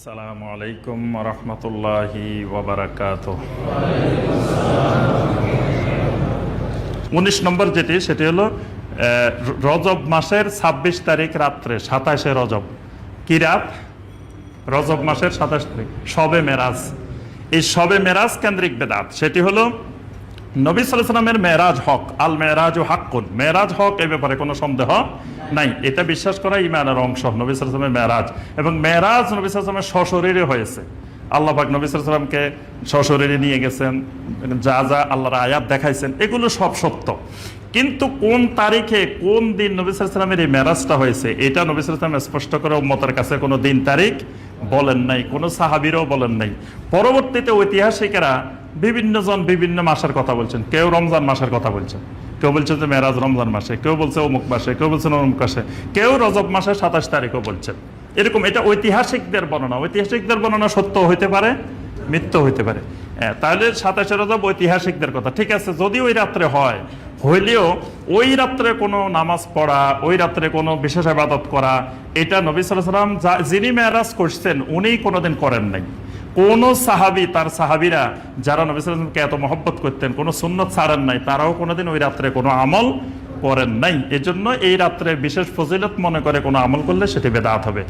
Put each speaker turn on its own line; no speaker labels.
আসসালামু আলাইকুম রহমতুল্লাহি উনিশ নম্বর যেটি, সেটি হলো রজব মাসের ২৬ তারিখ রাত্রে, সাতাশে রজব। কি রাত? রজব মাসের সাতাশ তারিখ। সবে মেরাজ। এই সবে মেরাজ কেন্দ্রিক বেদাত। সেটি হলো নবী সালামের মেরাজ হক, আল মেরাজ ও হাক্কুন। মেরাজ হক এই ব্যাপারে কোনো সন্দেহ নাই। এটা বিশ্বাস করা ইমানের অংশ, নবী সালামের মেরাজ এবং মেরাজ নবী সালামের সশরীরে হয়েছে। আল্লাহ পাক নবী সালামকে সশরীরে নিয়ে গেছেন, যা যা আল্লাহর আয়াত দেখাইছেন, এগুলো সব সত্য। কিন্তু কোন তারিখে, কোন দিন নবী সালামের এই মেরাজটা হয়েছে, এটা নবী সালাম স্পষ্ট করে উম্মতের কাছে কোনো দিন তারিখ বলেন নাই কোনো সাহাবিরও বলেন নাই। পরবর্তীতে ঐতিহাসিকেরা বিভিন্ন জন বিভিন্ন মাসের কথা বলছেন। কেউ রমজান মাসের কথা বলছেন। কেউ বলছেন যে মেরাজ রমজান মাসে কেউ বলছে অমুক মাসে কেউ বলছেন অমুক মাসে কেউ রজব মাসে সাতাশ তারিখও বলছেন। এরকম এটা ঐতিহাসিকদের বর্ণনা। ঐতিহাসিকদের বর্ণনা সত্য হইতে পারে মিথ্য হইতে পারে। হ্যাঁ, তাহলে সাতাশে রজব ঐতিহাসিকদের কথা। ঠিক আছে যদি ওই রাত্রে হয় হইলেও ওই রাত্রে কোনো নামাজ পড়া, ওই রাত্রে কোনো বিশেষ আবাদত করা, এটা নবী সাল্লাম যিনি মেয়ারাজ করছেন উনি কোনোদিন করেন নাই। কোন সাহাবি, তার সাহাবিরা যারা নবী সাল্লামকে এত মহব্বত করতেন, কোনো সুন্নত ছাড়েন নাই, তারাও কোনোদিন ওই রাত্রে কোনো আমল করেন নাই। এজন্য এই রাত্রে বিশেষ ফজিলত মনে করে কোনো আমল করলে সেটি বেদাত হবে।